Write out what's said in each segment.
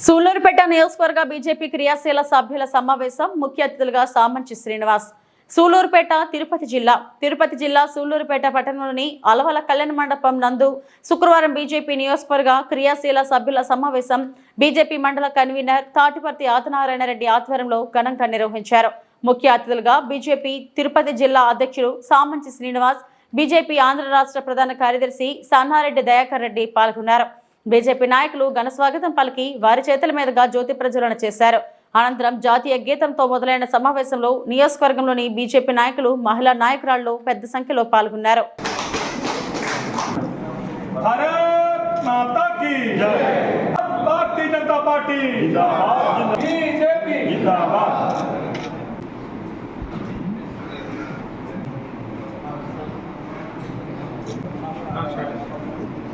సూళ్ళూరుపేట నియోజకవర్గ బీజేపీ క్రియాశీల సభ్యుల సమావేశం ముఖ్య అతిథులుగా సామంచి శ్రీనివాస్. సూళ్ళూరుపేట తిరుపతి జిల్లా. తిరుపతి జిల్లా సూళ్ళూరుపేట పట్టణంలోని అలవల కళ్యాణ మండపం నందు శుక్రవారం బీజేపీ నియోజకవర్గ క్రియాశీల సభ్యుల సమావేశం బీజేపీ మండల కన్వీనర్ తాటిపర్తి ఆదినారాయణ రెడ్డి ఆధ్వర్యంలో ఘనంగా నిర్వహించారు. ముఖ్య అతిథులుగా బీజేపీ తిరుపతి జిల్లా అధ్యక్షుడు సామంచి శ్రీనివాస్ బీజేపీ ఆంధ్ర రాష్ట్ర ప్రధాన కార్యదర్శి సన్నారెడ్డి దయాకర్ రెడ్డి పాల్గొన్నారు. బీజేపీ నాయకులు ఘన స్వాగతం పలికి వారి చేతుల మీదుగా జ్యోతి ప్రజ్వలన చేశారు. అనంతరం జాతీయ గీతంతో మొదలైన సమావేశంలో నియోజకవర్గంలోని బీజేపీ నాయకులు మహిళా నాయకురాళ్ళు పెద్ద సంఖ్యలో పాల్గొన్నారు. Thank you.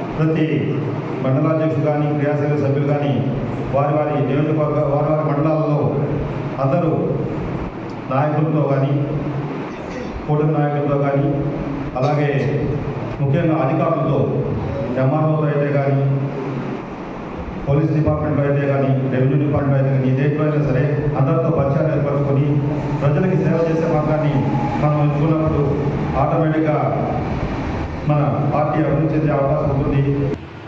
ప్రతి మండలాధ్యక్షులు కానీ క్రియాశీల సభ్యులు కానీ వారి వారి నియోజకవర్గ వారి వారి మండలాల్లో అందరూ నాయకులతో కానీ కూటమి నాయకులతో కానీ అలాగే ముఖ్యంగా అధికారులతో ఎంఆర్ఓతో అయితే కానీ పోలీస్ డిపార్ట్మెంట్లో అయితే కానీ రెవెన్యూ డిపార్ట్మెంట్ అయితే కానీ దేంట్లో అయినా సరే అందరితో పరిచయాలు ఏర్పరచుకొని ప్రజలకి సేవ చేసే మార్గాన్ని మనం ఎంచుకున్నప్పుడు ఆటోమేటిక్గా మన పార్టీ అభివృద్ధి చెందే అవకాశం ఉంటుంది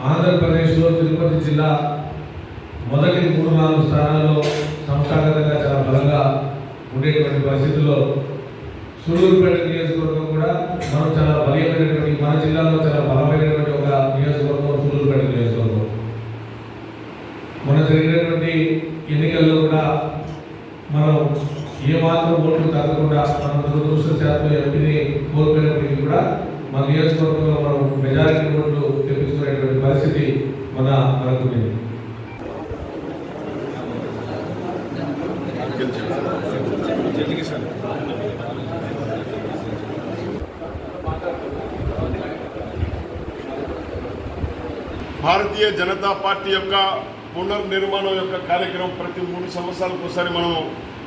ఆంధ్రప్రదేశ్లో తిరుపతి జిల్లా మొదటి మూడు నాలుగు స్థానాల్లో సంస్థాగతంగా చాలా బలంగా ఉండేటువంటి పరిస్థితుల్లో సూళ్ళూరుపేట నియోజకవర్గం కూడా మనం చాలా బలీయమైనటువంటి మన జిల్లాలో చాలా బలమైనటువంటి ఒక నియోజకవర్గం సూళ్ళూరుపేట నియోజకవర్గం. మన జరిగినటువంటి ఎన్నికల్లో కూడా మనం ఏమాత్రం ఓట్లు తగ్గకుండా మనం దురదృష్టశాతం ఎంపీని కోల్పోయినప్పటికీ కూడా మన నియోజకవర్గంలో మనం మెజారిటీ ఓట్లు తెప్పించుకునేటువంటి పరిస్థితి మన మనకు భారతీయ జనతా పార్టీ యొక్క పునర్నిర్మాణం యొక్క కార్యక్రమం ప్రతి మూడు సంవత్సరాలకు ఒకసారి మనం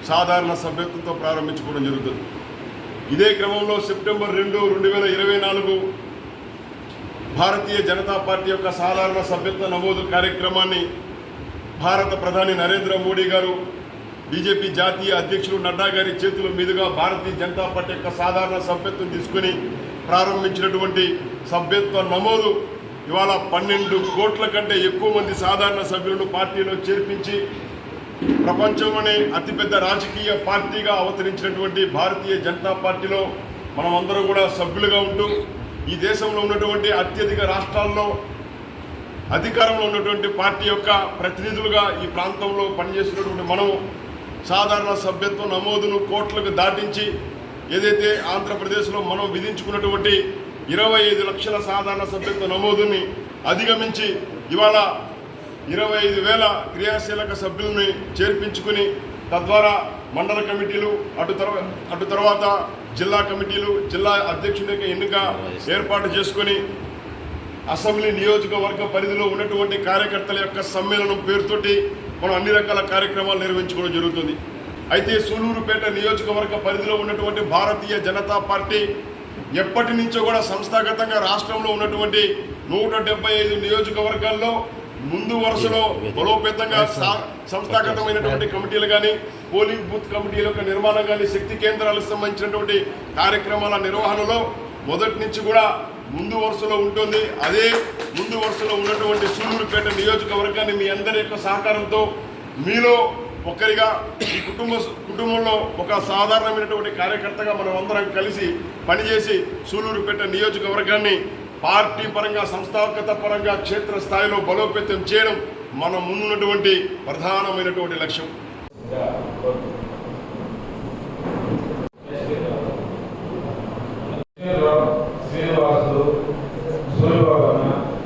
సాధారణ సభ్యత్వంతో ప్రారంభించుకోవడం జరుగుతుంది. ఇదే క్రమంలో సెప్టెంబర్ రెండు రెండు వేల ఇరవై నాలుగు భారతీయ జనతా పార్టీ యొక్క సాధారణ సభ్యత్వ నమోదు కార్యక్రమాన్ని భారత ప్రధాని నరేంద్ర మోడీ గారు బీజేపీ జాతీయ అధ్యక్షులు నడ్డా గారి చేతుల మీదుగా భారతీయ జనతా పార్టీ యొక్క సాధారణ సభ్యత్వం తీసుకుని ప్రారంభించినటువంటి సభ్యత్వ నమోదు ఇవాళ పన్నెండు కోట్ల కంటే ఎక్కువ మంది సాధారణ సభ్యులను పార్టీలో చేర్పించి ప్రపంచంలోనే అతిపెద్ద రాజకీయ పార్టీగా అవతరించినటువంటి భారతీయ జనతా పార్టీలో మనం అందరూ కూడా సభ్యులుగా ఉంటూ ఈ దేశంలో ఉన్నటువంటి అత్యధిక రాష్ట్రాల్లో అధికారంలో ఉన్నటువంటి పార్టీ యొక్క ప్రతినిధులుగా ఈ ప్రాంతంలో పనిచేస్తున్నటువంటి మనము సాధారణ సభ్యత్వ నమోదును కోట్లకు దాటించి ఏదైతే ఆంధ్రప్రదేశ్లో మనం విధించుకున్నటువంటి ఇరవై ఐదు లక్షల సాధారణ సభ్యత్వ నమోదుని అధిగమించి ఇవాళ ఇరవై ఐదు వేల క్రియాశీలక సభ్యుల్ని చేర్పించుకుని తద్వారా మండల కమిటీలు అటు తర్వా అటు తర్వాత జిల్లా కమిటీలు జిల్లా అధ్యక్షుని యొక్క ఎన్నిక ఏర్పాటు చేసుకొని అసెంబ్లీ నియోజకవర్గ పరిధిలో ఉన్నటువంటి కార్యకర్తల యొక్క సమ్మేళనం పేరుతోటి మనం అన్ని రకాల కార్యక్రమాలు నిర్వహించుకోవడం జరుగుతుంది. అయితే సూలూరుపేట నియోజకవర్గ పరిధిలో ఉన్నటువంటి భారతీయ జనతా పార్టీ ఎప్పటి నుంచో కూడా సంస్థాగతంగా రాష్ట్రంలో ఉన్నటువంటి నూట డెబ్బై ఐదు నియోజకవర్గాల్లో ముందు వరుసలో బలోపేతంగా సంస్థాగతమైనటువంటి కమిటీలు కానీ పోలింగ్ బూత్ కమిటీల యొక్క నిర్మాణం కానీ శక్తి కేంద్రాలకు సంబంధించినటువంటి కార్యక్రమాల నిర్వహణలో మొదటి నుంచి కూడా ముందు వరుసలో ఉంటుంది. అదే ముందు వరుసలో ఉన్నటువంటి సూలూరుపేట నియోజకవర్గాన్ని మీ అందరి యొక్క సహకారంతో మీలో ఒక్కరిగా ఈ కుటుంబ కుటుంబంలో ఒక సాధారణమైనటువంటి కార్యకర్తగా మనం అందరం కలిసి పనిచేసి సూలూరుపేట నియోజకవర్గాన్ని పార్టీ పరంగా సంస్థాగత పరంగా క్షేత్ర స్థాయిలో బలోపేతం చేయడం మన ముందున్నటువంటి ప్రధానమైనటువంటి లక్ష్యం.